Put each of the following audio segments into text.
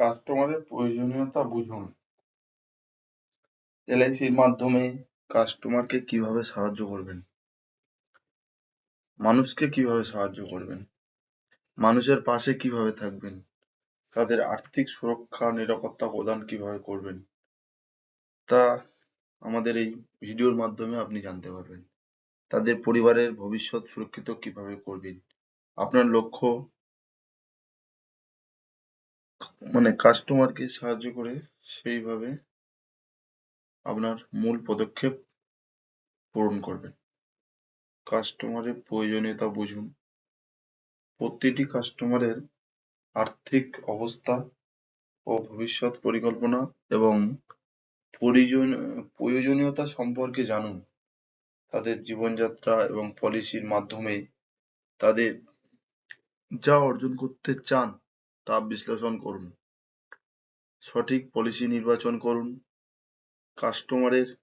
কাস্টমারের প্রয়োজনীয়তা বুঝুন। এলআইসির মাধ্যমে কাস্টমারকে কীভাবে সাহায্য করবেন? মানুষকে কীভাবে সাহায্য করবেন? মানুষের পাশে কীভাবে থাকবেন? তাদের আর্থিক সুরক্ষা, নিরাপত্তা প্রদান কীভাবে করবেন? তা আমাদের এই ভিডিওর মাধ্যমে আপনি জানতে পারবেন। তাদের পরিবারের ভবিষ্যৎ সুরক্ষিত কীভাবে করবেন? আপনার লক্ষ্য মানে কাস্টমারকে সাহায্য করে সেইভাবে আপনার মূল পদক্ষেপ পূরণ করবেন। কাস্টমারের প্রয়োজনীয়তা বুঝুন। প্রতিটি কাস্টমারের আর্থিক অবস্থা ও ভবিষ্যৎ পরিকল্পনা এবং প্রয়োজনীয়তা সম্পর্কে জানুন। তাদের জীবনযাত্রা এবং পলিসির মাধ্যমে তাদের যা অর্জন করতে চান তা বিশ্লেষণ করুন। সঠিক পলিসি নির্বাচন করুন। কাস্টমারের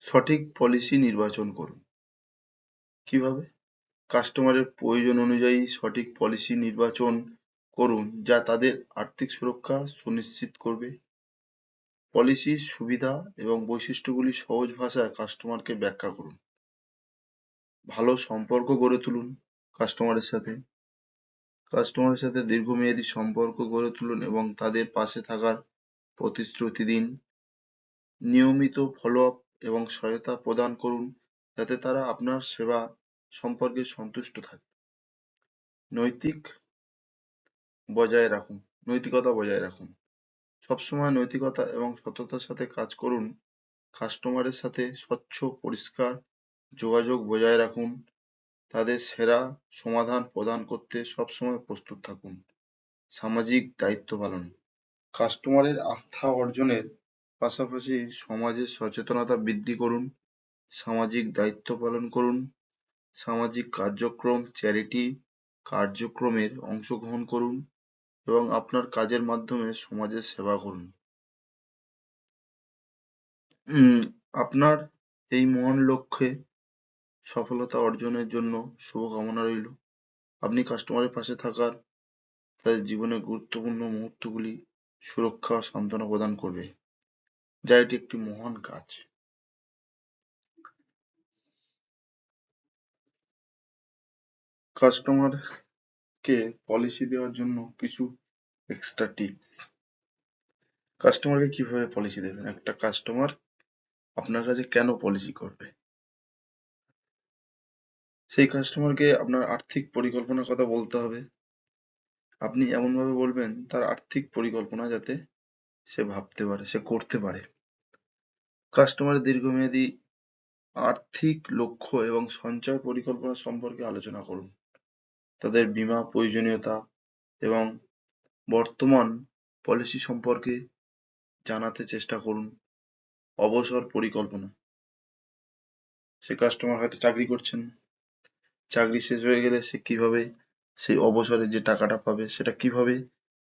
সঠিক পলিসি নির্বাচন করুন। কীভাবে? কাস্টমারের প্রয়োজন অনুযায়ী সঠিক পলিসি নির্বাচন করুন, যা তাদের আর্থিক সুরক্ষা সুনিশ্চিত করবে। পলিসির সুবিধা এবং বৈশিষ্ট্যগুলি সহজ ভাষায় কাস্টমারকে ব্যাখ্যা করুন। ভালো সম্পর্ক গড়ে তুলুন কাস্টমারের সাথে। কাস্টমারের সাথে দীর্ঘমেয়াদী সম্পর্ক গড়ে তুলুন এবং তাদের পাশে থাকার প্রতিশ্রুতি দিন। নিয়মিত ফলো আপ এবং সহায়তা প্রদান করুন যাতে তারা আপনার সেবা সম্পর্কে সন্তুষ্ট থাকে। নৈতিক বজায় রাখুন, নৈতিকতা বজায় রাখুন। সবসময় নৈতিকতা এবং সততার সাথে কাজ করুন। কাস্টমারের সাথে স্বচ্ছ, পরিষ্কার যোগাযোগ বজায় রাখুন। তাদের সেরা সমাধান প্রদান করতে সবসময় প্রস্তুত থাকুন। সামাজিক দায়িত্ব পালন। কাস্টমারের আস্থা অর্জনের পাশাপাশি সমাজের সচেতনতা বৃদ্ধি করুন। সামাজিক দায়িত্ব পালন করুন। সামাজিক কার্যক্রম, চ্যারিটি কার্যক্রমের অংশগ্রহণ করুন এবং আপনার কাজের মাধ্যমে সমাজের সেবা করুন। উম, আপনার এই মহান লক্ষ্যে সফলতা অর্জনের জন্য শুভকামনা রইল। আপনি কাস্টমারের পাশে থাকার তাদের জীবনের গুরুত্বপূর্ণ মুহূর্তগুলি সুরক্ষা ও সান্ত্বনা প্রদান করবে। যা এটি একটি মহান কাজ। কাস্টমারকে পলিসি দেওয়ার জন্য কিছু এক্সট্রা টিপস কাস্টমারকে কীভাবে পলিসি দেবেন? একটা কাস্টমার আপনার কাছে কেন পলিসি করবে? সেই কাস্টমারকে আপনার আর্থিক পরিকল্পনার কথা বলতে হবে। আপনি এমনভাবে বলবেন, তার আর্থিক পরিকল্পনা যাতে সে ভাবতে পারে, সে করতে পারে। কাস্টমারের দীর্ঘমেয়াদী আর্থিক লক্ষ্য এবং সঞ্চয় পরিকল্পনা সম্পর্কে আলোচনা করুন। তাদের বীমা প্রয়োজনীয়তা এবং বর্তমান পলিসি সম্পর্কে জানাতে চেষ্টা করুন। অবসর পরিকল্পনা। সে কাস্টমার হয়তো চাকরি করছেন। চাকরি শেষ হয়ে গেলে সে কীভাবে সেই অবসরে যে টাকাটা পাবে, সেটা কীভাবে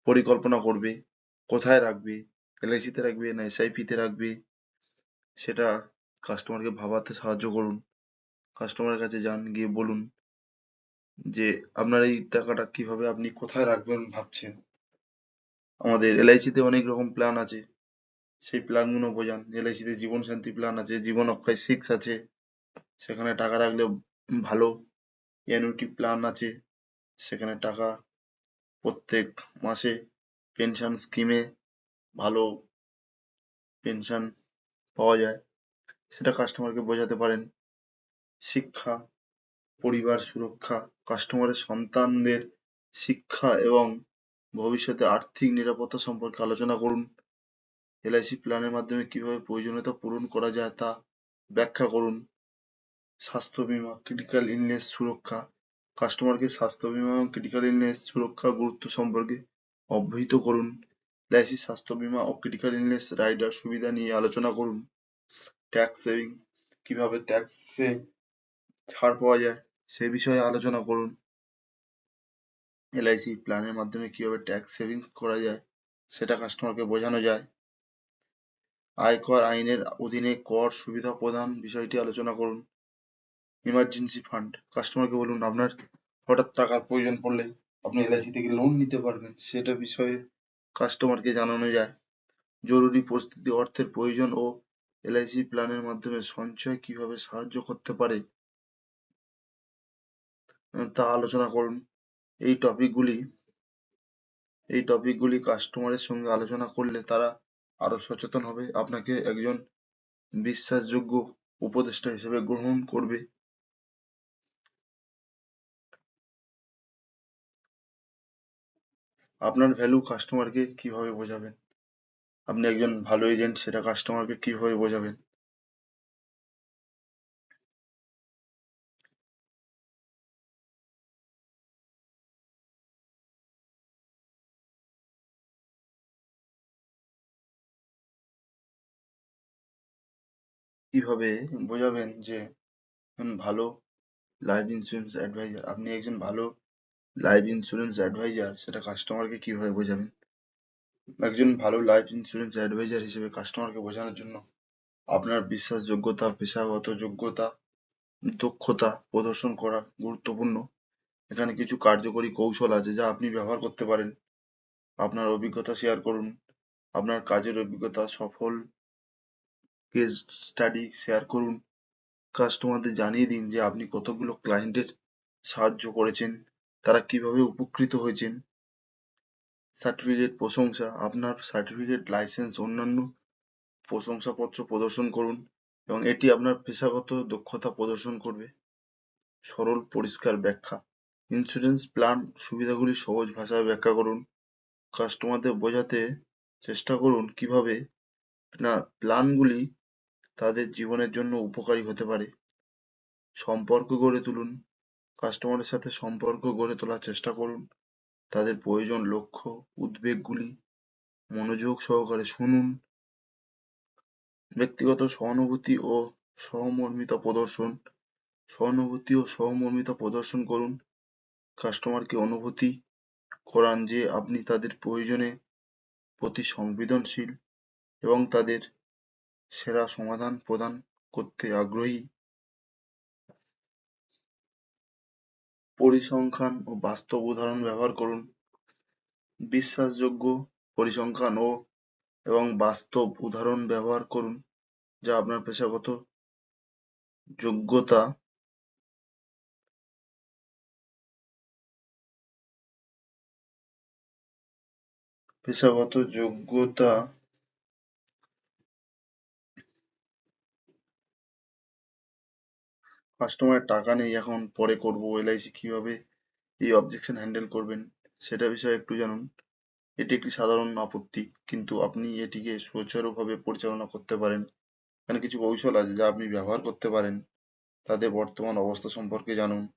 পরিকল্পনা করবে, কোথায় রাখবে এলআইসিতে রাখবে না এসআইপি তে রাখবে, সেটা কাস্টমারকে ভাবাতে সাহায্য করুন। কাস্টমারের কাছে যান, গিয়ে বলুন যে, আপনার এই টাকাটা কীভাবে আপনি কোথায় রাখবেন? ভাবছেন। আমাদের এলআইসিতে অনেক রকম প্ল্যান আছে। সেই প্ল্যানগুলো বোঝান। এলআইসিতে জীবন শান্তি প্ল্যান আছে, জীবন অক্ষয় সিক্স আছে। সেখানে টাকা রাখলে ভালো। অ্যানুইটি প্ল্যান আছে। সেখানে টাকা প্রত্যেক মাসে পেনশন স্কিমে ভালো পেনশন পাওয়া যায়। সেটা কাস্টমারকে বোঝাতে পারেন। শিক্ষা, পরিবার সুরক্ষা কাস্টমারের সন্তানদের শিক্ষা এবং ভবিষ্যতে আর্থিক নিরাপত্তা সম্পর্কে আলোচনা করুন। এলআইসি প্ল্যানের মাধ্যমে কীভাবে প্রয়োজনীয়তা পূরণ করা যায় তা ব্যাখ্যা করুন। স্বাস্থ্য বীমা ক্রিটিক্যাল ইলনেস সুরক্ষা। কাস্টমারকে স্বাস্থ্য বীমা এবং ক্রিটিক্যাল ইলনেস সুরক্ষা গুরুত্ব সম্পর্কে অবহিত করুন। এলআইসি স্বাস্থ্য বীমা ও ক্রিটিক্যাল ইলনেস রাইডার সুবিধা নিয়ে আলোচনা করুন। ট্যাক্স সেভিং কীভাবে ট্যাক্সে ছাড় পাওয়া যায়, সে বিষয়ে আলোচনা করুন। এলআইসি প্ল্যানের মাধ্যমে কীভাবে ট্যাক্স সেভিং করা যায়, সেটা কাস্টমারকে বোঝানো যায়। আয়কর আইনের অধীনে কর সুবিধা প্রদান বিষয়টি আলোচনা করুন। ইমার্জেন্সি ফান্ড কাস্টমারকে বলুন, আপনার হঠাৎ টাকার প্রয়োজন পড়লে আপনি এলআইসি থেকে লোন নিতে পারবেন। সেটা বিষয়ে কাস্টমারকে জানানো যায়। জরুরি পরিস্থিতি অর্থের প্রয়োজন ও এলআইসি প্ল্যানের মাধ্যমে সঞ্চয় কীভাবে সাহায্য করতে পারে, তা আলোচনা করুন। এই টপিকগুলি এই টপিকগুলি কাস্টমারের সঙ্গে আলোচনা করলে তারা আরও সচেতন হবে। আপনাকে একজন বিশ্বাসযোগ্য উপদেষ্টা হিসেবে গ্রহণ করবে। আপনার ভ্যালু কাস্টমারকে কীভাবে বোঝাবেন? আপনি একজন ভালো এজেন্ট সেটা কাস্টমারকে কীভাবে বোঝাবেন? কীভাবে বোঝাবেন যে ভালো লাইফ ইন্স্যুরেন্স অ্যাডভাইজার আপনি একজন ভালো লাইফ ইন্স্যুরেন্স অ্যাডভাইজার সেটা কাস্টমারকে কীভাবে বোঝাবেন? একজন ভালো লাইফ ইন্স্যুরেন্স অ্যাডভাইজার হিসেবে কাস্টমারকে বোঝানোর জন্য আপনার বিশ্বাসযোগ্যতা, পেশাগত যোগ্যতা, দক্ষতা প্রদর্শন করা গুরুত্বপূর্ণ। এখানে কিছু কার্যকরী কৌশল আছে যা আপনি ব্যবহার করতে পারেন। আপনার অভিজ্ঞতা শেয়ার করুন। আপনার কাজের অভিজ্ঞতা, সফল কেস স্টাডি শেয়ার করুন। কাস্টমারদের জানিয়ে দিন যে আপনি কতগুলো ক্লায়েন্টের সাহায্য করেছেন। তারা কীভাবে উপকৃত হয়েছেন? সার্টিফিকেট প্রশংসা, আপনার সার্টিফিকেট লাইসেন্স অন্যান্য প্রশংসাপত্র প্রদর্শন করুন এবং এটি আপনার পেশাগত দক্ষতা প্রদর্শন করবে। সরল, পরিষ্কার ব্যাখ্যা। ইন্স্যুরেন্স প্ল্যান সুবিধাগুলি সহজ ভাষায় ব্যাখ্যা করুন। কাস্টমারদের বোঝাতে চেষ্টা করুন কীভাবে না প্ল্যানগুলি তাদের জীবনের জন্য উপকারী হতে পারে। সম্পর্ক গড়ে তুলুন। কাস্টমারের সাথে সম্পর্ক গড়ে তোলার চেষ্টা করুন। তাদের প্রয়োজন, লক্ষ্য, উদ্বেগগুলি মনোযোগ সহকারে শুনুন। ব্যক্তিগত সহানুভূতি ও সহমর্মিতা প্রদর্শন। সহানুভূতি ও সহমর্মিতা প্রদর্শন করুন। কাস্টমারকে অনুভূতি করান যে আপনি তাদের প্রয়োজনে প্রতি সংবেদনশীল এবং তাদের সেরা সমাধান প্রদান করতে আগ্রহী। পরিসংখ্যান ও বাস্তব উদাহরণ ব্যবহার করুন। বিশ্বাসযোগ্য পরিসংখ্যান ও এবং বাস্তব উদাহরণ ব্যবহার করুন, যা আপনার পেশাগত যোগ্যতা। পেশাগত যোগ্যতা কাস্টমারের টাকা নেই এখন, পরে করব এলআইসি কীভাবে এই অবজেকশন হ্যান্ডেল করবেন, সেটা বিষয়ে একটু জানুন। এটি একটি সাধারণ আপত্তি, কিন্তু আপনি এটিকে সুচারুভাবে পরিচালনা করতে পারেন। এখানে কিছু কৌশল আছে যা আপনি ব্যবহার করতে পারেন, তাদের বর্তমান অবস্থা সম্পর্কে জানুন।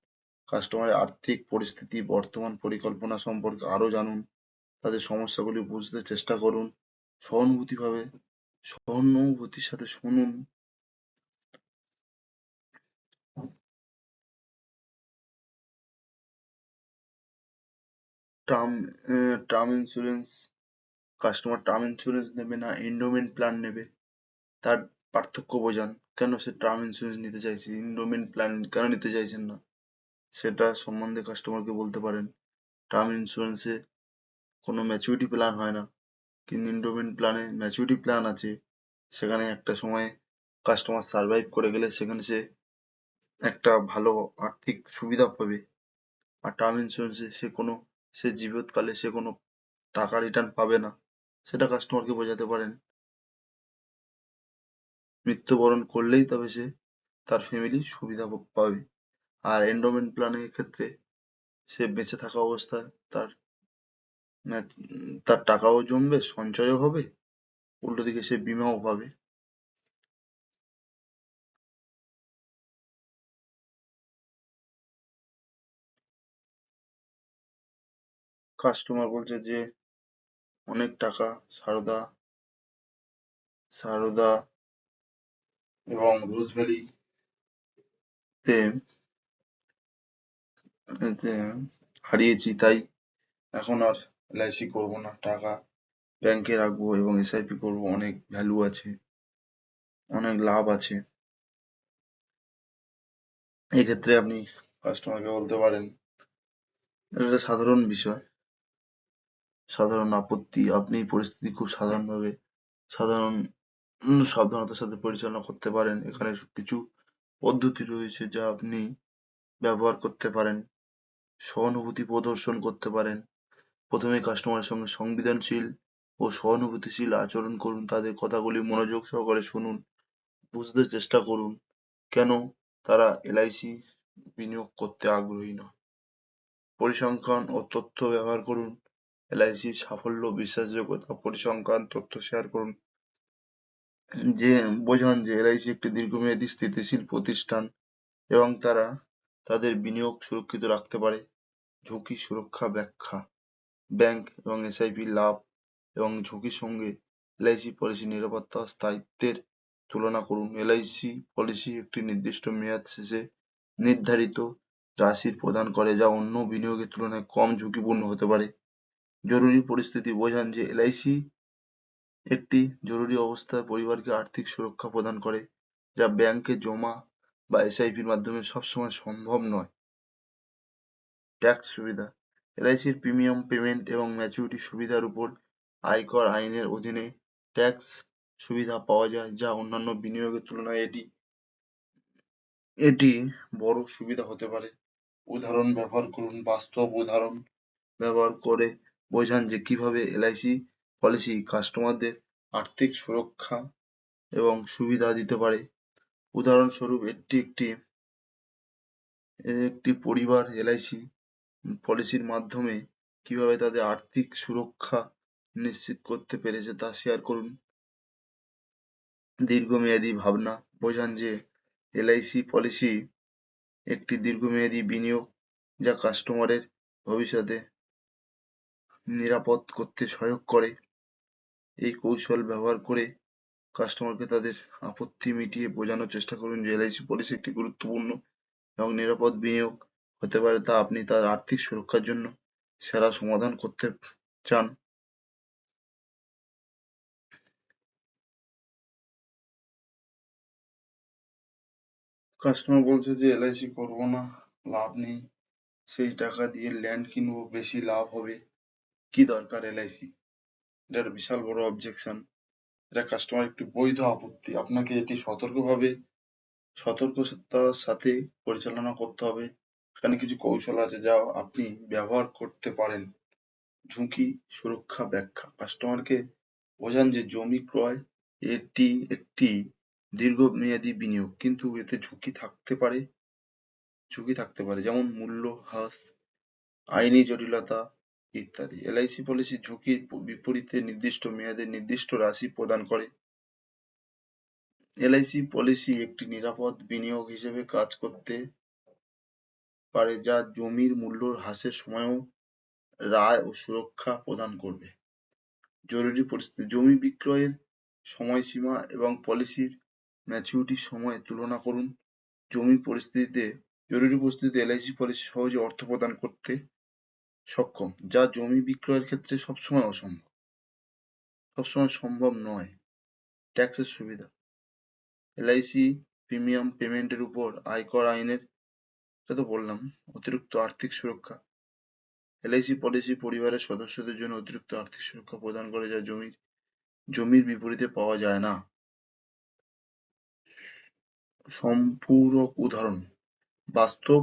কাস্টমারের আর্থিক পরিস্থিতি, বর্তমান পরিকল্পনা সম্পর্কে আরও জানুন। তাদের সমস্যাগুলি বুঝতে চেষ্টা করুন, সহানুভূতিভাবে, সহানুভূতির সাথে শুনুন। Term term insurance customer term insurance নেবে না এন্ডোমেন্ট প্ল্যান নেবে। তার পার্থক্য বোঝান, কেন সে টার্ম ইন্স্যুরেন্স নিতে চাইছে? এন্ডোমেন্ট প্ল্যান কেন নিতে চাইছেন না? সেটা সম্বন্ধে কাস্টমারকে বলতে পারেন। টার্ম ইন্স্যুরেন্সে কোনো ম্যাচুরিটি প্ল্যান হয় না। কিন্তু এন্ডোমেন্ট প্ল্যানে ম্যাচুরিটি প্ল্যান আছে। সেখানে একটা সময় কাস্টমার সার্ভাইভ করে গেলে সেখানে সে একটা ভালো আর্থিক সুবিধা পাবে। আর টার্ম ইন্স্যুরেন্সে সে কোনো সে জীবিতকালে সে কোনো টাকা রিটার্ন পাবে না। সেটা কাস্টমারকে বোঝাতে পারেন। মৃত্যুবরণ করলেই তবে সে তার ফ্যামিলি সুবিধা পাবে। আর এন্ডোমেন্ট প্ল্যানের ক্ষেত্রে সে বেঁচে থাকা অবস্থায় তার তার টাকাও জমবে, সঞ্চয়ও হবে। উল্টো দিকে সে বীমাও পাবে। কাস্টমার বলছে যে, অনেক টাকা, সারদা সারদা এবং রোজভ্যালি তে হারিয়েছি, তাই এখন আর এলআইসি করব না। টাকা ব্যাংকে রাখব এবং এসআইপি করব, অনেক ভ্যালু আছে, অনেক লাভ আছে। এক্ষেত্রে আপনি কাস্টমারকে বলতে পারেন, এটা সাধারণ বিষয়। সাধারণ আপত্তি। আপনি পরিস্থিতি খুব সাধারণভাবে, সাধারণ সাবধানতার সাথে পরিচালনা করতে পারেন। এখানে কিছু পদ্ধতি রয়েছে যা আপনি ব্যবহার করতে পারেন, সহানুভূতি প্রদর্শন করতে পারেন। প্রথমে কাস্টমারের সঙ্গে সংবেদনশীল ও সহানুভূতিশীল আচরণ করুন। তাদের কথাগুলি মনোযোগ সহকারে শুনুন, বুঝতে চেষ্টা করুন। কেন তারা এলআইসি বিনিয়োগ করতে আগ্রহী নয় পরিসংখ্যান ও তথ্য ব্যবহার করুন। এলআইসির সাফল্য, বিশ্বাসযোগ্যতা, পরিসংখ্যান, তথ্য শেয়ার করুন। যে বোঝান যে এলআইসি একটি দীর্ঘমেয়াদী স্থিতিশীল প্রতিষ্ঠান এবং তারা তাদের বিনিয়োগ সুরক্ষিত রাখতে পারে। ঝুঁকি সুরক্ষা ব্যাখ্যা। ব্যাংক এবং এসআইপি লাভ এবং ঝুঁকির সঙ্গে এলআইসি পলিসি নিরাপত্তা, স্থায়িত্বের তুলনা করুন। এলআইসি পলিসি একটি নির্দিষ্ট মেয়াদ শেষে নির্ধারিত রাশির প্রদান করে, যা অন্য বিনিয়োগের তুলনায় কম ঝুঁকিপূর্ণ হতে পারে। জরুরি পরিস্থিতি বোঝান যে এলআইসি একটি জরুরি অবস্থায় পরিবারকে আর্থিক সুরক্ষা প্রদান করে, যা ব্যাংকে জমা বা এসআইপির মাধ্যমে সবসময় সম্ভব নয়। ট্যাক্স সুবিধা এলআইসির প্রিমিয়াম পেমেন্ট এবং ম্যাচুরিটি সুবিধার উপর আয়কর আইনের অধীনে ট্যাক্স সুবিধা পাওয়া যায়, যা অন্যান্য বিনিয়োগের তুলনায় এটি এটি বড় সুবিধা হতে পারে। উদাহরণ ব্যবহার করুন, বাস্তব উদাহরণ ব্যবহার করে বোঝান যে কীভাবে এলআইসি পলিসি কাস্টমারদের আর্থিক সুরক্ষা এবং সুবিধা দিতে পারে। উদাহরণস্বরূপ, এটি একটি একটি পরিবার এলআইসি পলিসির মাধ্যমে কীভাবে তাদের আর্থিক সুরক্ষা নিশ্চিত করতে পেরেছে তা শেয়ার করুন। দীর্ঘমেয়াদী ভাবনা, বোঝান যে এলআইসি পলিসি একটি দীর্ঘমেয়াদী বিনিয়োগ যা কাস্টমারের ভবিষ্যতে নিরাপদ করতে সহায়ক করে। এই কৌশল ব্যবহার করে কাস্টমারকে তাদের আপত্তি মিটিয়ে বোঝানোর চেষ্টা করুন যে এলআইসি পলিসি একটি গুরুত্বপূর্ণ এবং নিরাপদ বিনিয়োগ হতে পারে তা আপনি তার আর্থিক সুরক্ষার জন্য সেরা সমাধান করতে চান। কাস্টমার বলছে যে এলআইসি করব না, লাভ নেই। সেই টাকা দিয়ে ল্যান্ড কিনবো, বেশি লাভ হবে। কি দরকার এলআইসি এটা বিশাল বড় অবজেকশন এটা কাস্টমার একটি বৈধ আপত্তি। আপনাকে এটি সতর্কভাবে সতর্কতার সাথে পরিচালনা করতে হবে। এখানে কিছু কৌশল আছে যা আপনি ব্যবহার করতে পারেন। ঝুঁকি সুরক্ষা ব্যাখ্যা। কাস্টমারকে বোঝান যে জমি ক্রয় এটি একটি দীর্ঘমেয়াদী বিনিয়োগ, কিন্তু এতে ঝুঁকি থাকতে পারে, ঝুঁকি থাকতে পারে। যেমন মূল্য হ্রাস, আইনি জটিলতা ইত্যাদি। এলআইসি পলিসি ঝুঁকির বিপরীতে নির্দিষ্ট মেয়াদে নির্দিষ্ট রাশি প্রদান করে। এলআইসি পলিসি একটি নিরাপদ বিনিয়োগ হিসেবে কাজ করতে পারে যা জমির মূল্য হ্রাসের সময়ও রায় ও সুরক্ষা প্রদান করবে। জরুরি পরিস্থিতি, জমি বিক্রয়ের সময়সীমা এবং পলিসির ম্যাচুরিটির সময় তুলনা করুন। জমি পরিস্থিতিতে, জরুরি পরিস্থিতিতে এলআইসি পলিসি সহজে অর্থ প্রদান করতে সক্ষম, যা জমি বিক্রয়ের ক্ষেত্রে সবসময় অসম্ভব। সবসময় সম্ভব নয়। ট্যাক্সের সুবিধা। এলআইসি প্রিমিয়াম পেমেন্টের উপর আয়কর আইনের, এটা তো বললাম, অতিরিক্ত আর্থিক সুরক্ষা। এলআইসি পলিসি পরিবারের সদস্যদের জন্য অতিরিক্ত আর্থিক সুরক্ষা প্রদান করে, যা জমির জমির বিপরীতে পাওয়া যায় না। সম্পূরক উদাহরণ। বাস্তব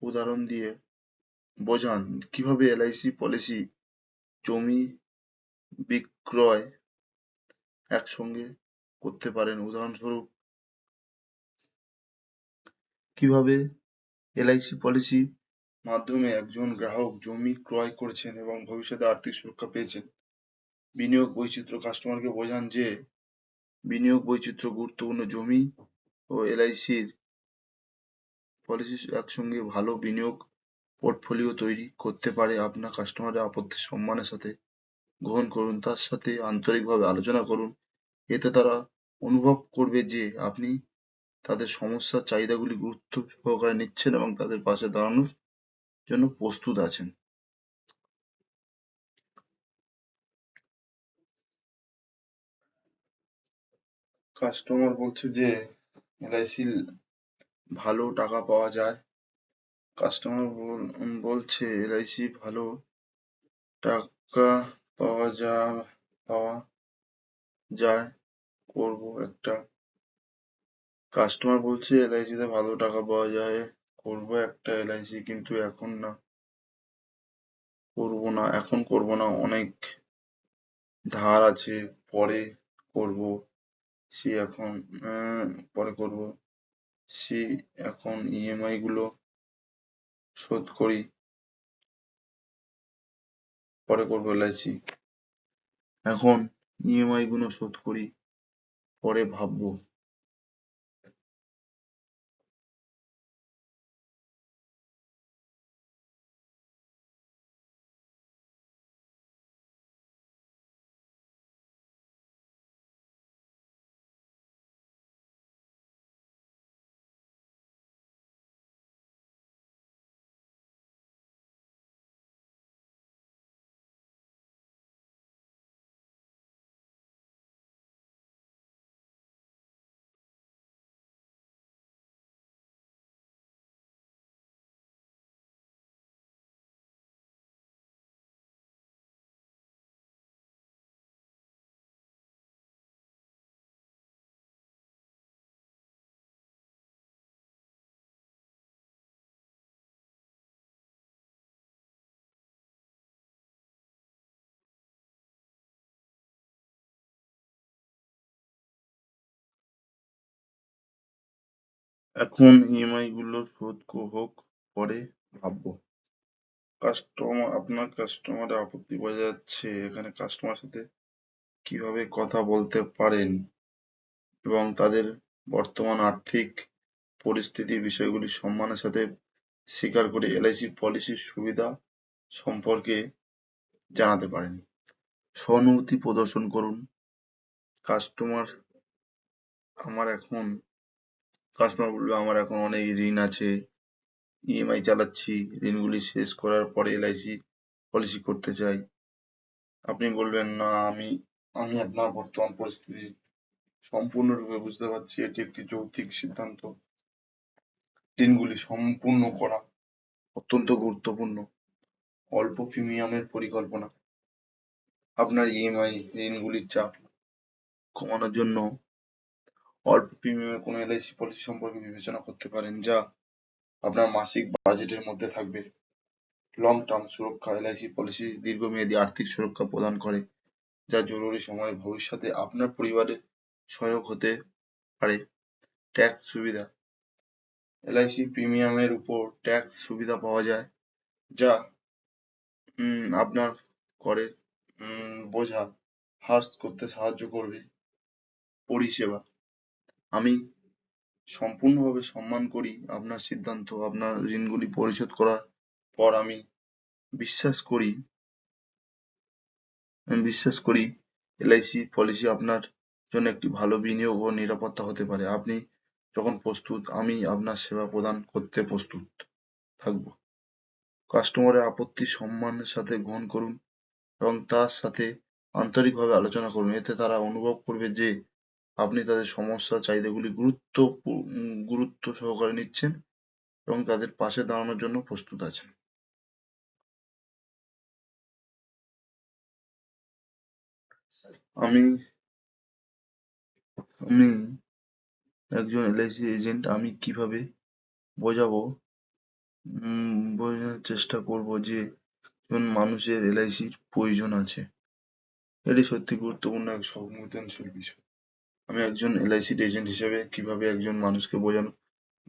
উদাহরণ দিয়ে বোঝান কীভাবে এলআইসি পলিসি জমি বিক্রয় একসঙ্গে করতে পারেন। উদাহরণস্বরূপ, কীভাবে এলআইসি পলিসি মাধ্যমে একজন গ্রাহক জমি ক্রয় করেছেন এবং ভবিষ্যতে আর্থিক সুরক্ষা পেয়েছেন। বিনিয়োগ বৈচিত্র্য কাস্টমারকে বোঝান যে বিনিয়োগ বৈচিত্র্য গুরুত্বপূর্ণ জমি ও এলআইসির পলিসি একসঙ্গে ভালো বিনিয়োগ পোর্টফোলিও তৈরি করতে পারে আপনার কাস্টমারের আপত্তি সম্মানের সাথে। গ্রহণ করুন, তার সাথে আন্তরিকভাবে আলোচনা করুন। এতে তারা অনুভব করবে যে আপনি তাদের সমস্যার চাহিদাগুলি গুরুত্ব সহকারে নিচ্ছেন এবং তাদের পাশে দাঁড়ানোর জন্য প্রস্তুত আছেন। কাস্টমার বলছে যে এলআইসি ভালো টাকা পাওয়া যায়। কাস্টমার বলছে এলআইসি ভালো টাকা পাওয়া যা, পাওয়া যায়, করব একটা। কাস্টমার বলছে এলআইসি তে ভালো টাকা পাওয়া যায়, করব একটা এলআইসি কিন্তু এখন না। করব না, এখন করব না, অনেক ধার আছে, পরে করব, সে এখন পরে করব, সে এখন ইএমআই গুলো শোধ করি। পরে করব এলআইসি এখন ইএমআই গুলো শোধ করি পরে ভাববো। এখন ইএমআই গুলো শোধ হোক, পরে ভাববো। কাস্টমার আপনার কাস্টমার আপত্তি বোঝা যাচ্ছে এখানে কাস্টমার সাথে কীভাবে কথা বলতে পারেন এবং তাদের বর্তমান আর্থিক পরিস্থিতির বিষয়গুলি সম্মানের সাথে স্বীকার করে এলআইসি পলিসির সুবিধা সম্পর্কে জানাতে পারেন। সহানুভূতি প্রদর্শন করুন। কাস্টমার আমার এখন কাস্টমার বলবে, আমার এখন অনেক ঋণ আছে ইএমআই চালাচ্ছি, ঋণগুলি শেষ করার পরে এলআইসি পলিসি করতে চাই। আপনি বলবেন, না, আমি আমি আপনার বর্তমান পরিস্থিতি সম্পূর্ণরূপে বুঝতে পারছি, এটি একটি যৌক্তিক সিদ্ধান্ত। ঋণগুলি সম্পূর্ণ করা অত্যন্ত গুরুত্বপূর্ণ, অল্প প্রিমিয়ামের পরিকল্পনা। আপনার ইএমআই ঋণগুলির চাপ কমানোর জন্য অল্প প্রিমিয়ামের কোনো এলআইসি পলিসি সম্পর্কে বিবেচনা করতে পারেন, যা আপনার মাসিক বাজেটের মধ্যে থাকবে। লং টার্ম সুরক্ষা এলআইসি পলিসি দীর্ঘমেয়াদী আর্থিক সুরক্ষা প্রদান করে, যা জরুরি সময়ে ভবিষ্যতে আপনার পরিবারের সহায়ক হতে পারে। ট্যাক্স সুবিধা এলআইসি প্রিমিয়ামের উপর ট্যাক্স সুবিধা পাওয়া যায়, যা আপনার করের বোঝা হ্রাস করতে সাহায্য করবে। পরিষেবা আমি সম্পূর্ণভাবে সম্মান করি আপনার সিদ্ধান্ত, আপনার ঋণগুলি পরিশোধ করার পর আমি বিশ্বাস করি, আমি বিশ্বাস করি এলআইসি পলিসি আপনার জন্য একটি ভালো বিনিয়োগ ও নিরাপত্তা হতে পারে। আপনি যখন প্রস্তুত, আমি আপনার সেবা প্রদান করতে প্রস্তুত থাকব। কাস্টমারের আপত্তি সম্মানের সাথে গ্রহণ করুন এবং তার সাথে আন্তরিকভাবে আলোচনা করুন। এতে তারা অনুভব করবে যে আপনি তাদের সমস্যা, চাহিদাগুলি গুরুত্ব গুরুত্ব সহকারে নিচ্ছেন এবং তাদের পাশে দাঁড়ানোর জন্য প্রস্তুত আছেন। আমি আমি একজন এলআইসি এজেন্ট, আমি কীভাবে বোঝাবো? বোঝানোর চেষ্টা করব যে কোন মানুষের এলআইসির প্রয়োজন আছে। এটি সত্যি গুরুত্বপূর্ণ এক সংবেদনশীল বিষয়। আমি একজন এলআইসির এজেন্ট হিসেবে কীভাবে একজন মানুষকে বোঝানো,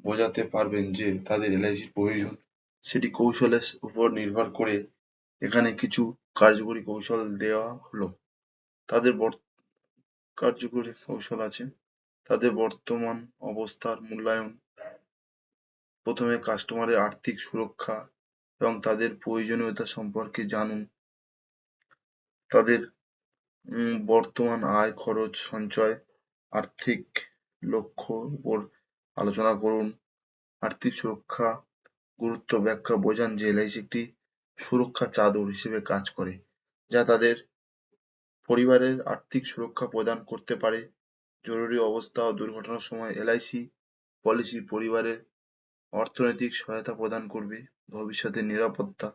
বোঝাতে পারবেন যে তাদের এলআইসির প্রয়োজন? সেটি কৌশলের উপর নির্ভর করে এখানে কিছু কার্যকরী কৌশল দেওয়া হলো। তাদের কার্যকরী কৌশল আছে। তাদের বর্তমান অবস্থার মূল্যায়ন, প্রথমে কাস্টমারের আর্থিক সুরক্ষা এবং তাদের প্রয়োজনীয়তা সম্পর্কে জানুন। তাদের বর্তমান আয় খরচ সঞ্চয় আর্থিক লক্ষ্য উপর আলোচনা করুন। আর্থিক সুরক্ষা গুরুত্ব ব্যাখ্যা বোঝান যে এলআইসি একটি সুরক্ষা চাদর হিসেবে কাজ করে, যা তাদের পরিবারের আর্থিক সুরক্ষা প্রদান করতে পারে। জরুরি অবস্থা ও দুর্ঘটনার সময় এলআইসি পলিসি পরিবারের অর্থনৈতিক সহায়তা প্রদান করবে। ভবিষ্যতের নিরাপত্তা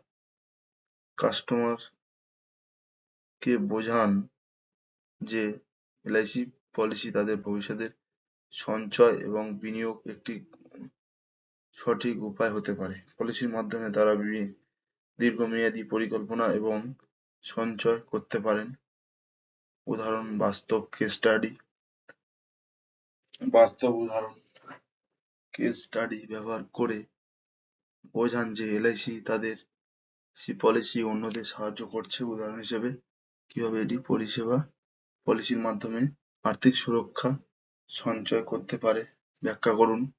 কাস্টমার কে বোঝান যে এলআইসি পলিসি তাদের ভবিষ্যতের সঞ্চয় এবং বিনিয়োগ একটি সঠিক উপায় হতে পারে। পলিসির মাধ্যমে তারা দীর্ঘমেয়াদী পরিকল্পনা এবং সঞ্চয় করতে পারেন। উদাহরণ, বাস্তব কেস স্টাডি বাস্তব উদাহরণ কেস স্টাডি ব্যবহার করে বোঝান যে এলআইসি তাদের পলিসি অন্যদের সাহায্য করছে। উদাহরণ হিসেবে কীভাবে এটি পরিষেবা পলিসির মাধ্যমে আর্থিক সুরক্ষা সঞ্চয় করতে পারে। ব্যাখ্যা করুন।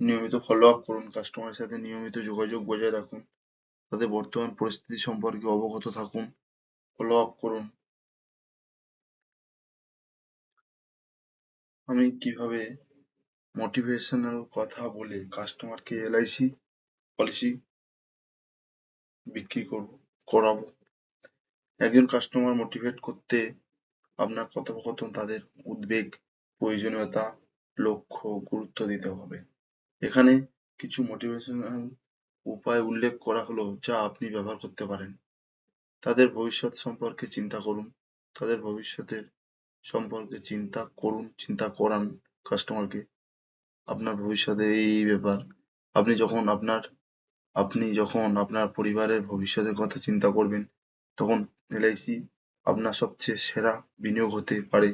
নিয়মিত ফলো আপ করুন কাস্টমারের সাথে নিয়মিত যোগাযোগ বজায় রাখুন। তাদের বর্তমান পরিস্থিতি সম্পর্কে অবগত থাকুন। ফলো আপ করুন। আমি কীভাবে মোটিভেশনাল কথা বলে কাস্টমারকে এলআইসি পলিসি বিক্রি করব, করাবো? একজন কাস্টমার মোটিভেট করতে আপনার কথোপকথন, তাদের উদ্বেগ, প্রয়োজনীয়তা, লক্ষ্য, গুরুত্ব দিতে হবে। এখানে কিছু মোটিভেশনাল উপায় উল্লেখ করা হলো যা আপনি ব্যবহার করতে পারেন। তাদের ভবিষ্যৎ সম্পর্কে চিন্তা করুন, তাদের ভবিষ্যতের সম্পর্কে চিন্তা করুন, চিন্তা করান কাস্টমারকে আপনার ভবিষ্যতে এই ব্যাপার। আপনি যখন আপনার, আপনি যখন আপনার পরিবারের ভবিষ্যতের কথা চিন্তা করবেন, তখন এলআইসি আপনার সবচেয়ে সেরা বিনিয়োগ হতে পারে।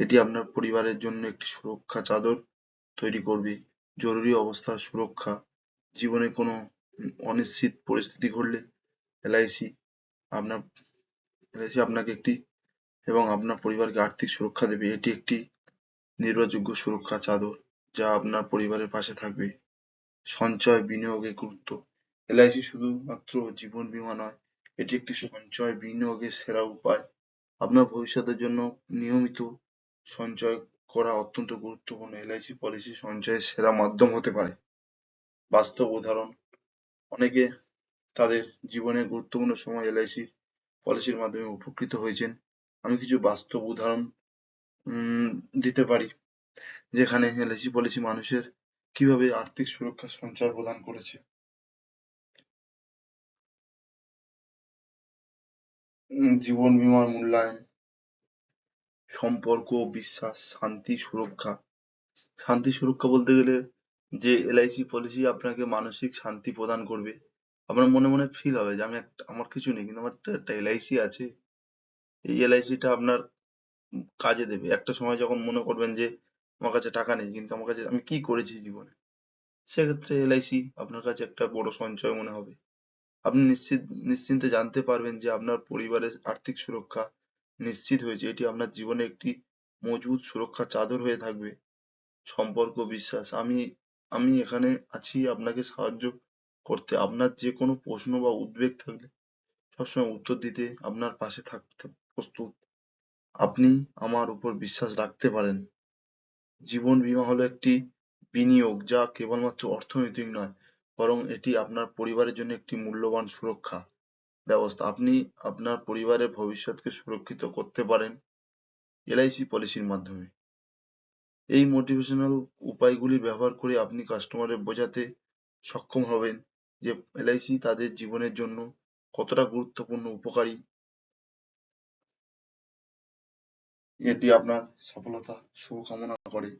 এটি আপনার পরিবারের জন্য একটি সুরক্ষা চাদর তৈরি করবে। জরুরি অবস্থার সুরক্ষা। জীবনে কোনো অনিশ্চিত পরিস্থিতি ঘটলে এলআইসি আপনার, এলআইসি আপনাকে একটি এবং আপনার পরিবারকে আর্থিক সুরক্ষা দেবে। এটি একটি নির্ভরযোগ্য সুরক্ষা চাদর যা আপনার পরিবারের পাশে থাকবে। সঞ্চয় বিনিয়োগের গুরুত্ব। এলআইসি শুধুমাত্র জীবন বীমা নয় এটি একটি সঞ্চয় বিনিয়োগের সেরা উপায়। আপনার ভবিষ্যতের জন্য নিয়মিত সঞ্চয় করা অত্যন্ত গুরুত্বপূর্ণ। এলআইসি পলিসি সঞ্চয়ের সেরা মাধ্যম হতে পারে। বাস্তব উদাহরণ, অনেকে তাদের জীবনের গুরুত্বপূর্ণ সময় এলআইসি পলিসির মাধ্যমে উপকৃত হয়েছেন। আমি কিছু বাস্তব উদাহরণ দিতে পারি, যেখানে এলআইসি পলিসি মানুষের কীভাবে আর্থিক সুরক্ষা সঞ্চয় প্রদান করেছে। জীবন বীমার মূল্যায়ন, সম্পর্ক, বিশ্বাস, শান্তি, সুরক্ষা। শান্তি, সুরক্ষা বলতে গেলে যে এলআইসি পলিসি আপনাকে মানসিক শান্তি প্রদান করবে, আপনার মনে মনে ফিল হবে যে আমি একটা আমার কিছু নেই, কিন্তু আমার একটা এলআইসি আছে। এই এলআইসিটা আপনার কাজে দেবে। একটা সময় যখন মনে করবেন যে আমার কাছে টাকা নেই, কিন্তু আমার কাছে আমি কি করেছি জীবনে? সেক্ষেত্রে এলআইসি আপনার কাছে একটা বড় সঞ্চয় মনে হবে। আপনি নিশ্চিত, নিশ্চিন্তে জানতে পারবেন যে আপনার পরিবারের আর্থিক সুরক্ষা নিশ্চিত হয়েছে। এটি আপনার জীবনে একটি মজবুত সুরক্ষা চাদর হয়ে থাকবে। সম্পর্ক, বিশ্বাস। আমি আমি এখানে আছি আপনাকে সাহায্য করতে। আপনার যে কোনো প্রশ্ন বা উদ্বেগ থাকলে সবসময় উত্তর দিতে আপনার পাশে থাকতে প্রস্তুত। আপনি আমার উপর বিশ্বাস রাখতে পারেন। জীবন বীমা হলো একটি বিনিয়োগ যা কেবলমাত্র অর্থনৈতিক নয় বরং এটি আপনার পরিবারের জন্য একটি মূল্যবান সুরক্ষা ব্যবস্থা। আপনি আপনার পরিবারের ভবিষ্যৎকে সুরক্ষিত করতে পারেন এলআইসি পলিসির মাধ্যমে। এই মোটিভেশনাল উপায়গুলি ব্যবহার করে আপনি কাস্টমারের বোঝাতে সক্ষম হবেন যে এলআইসি তাদের জীবনের জন্য কতটা গুরুত্বপূর্ণ, উপকারী। এটি আপনার সফলতা, শুভকামনা করে।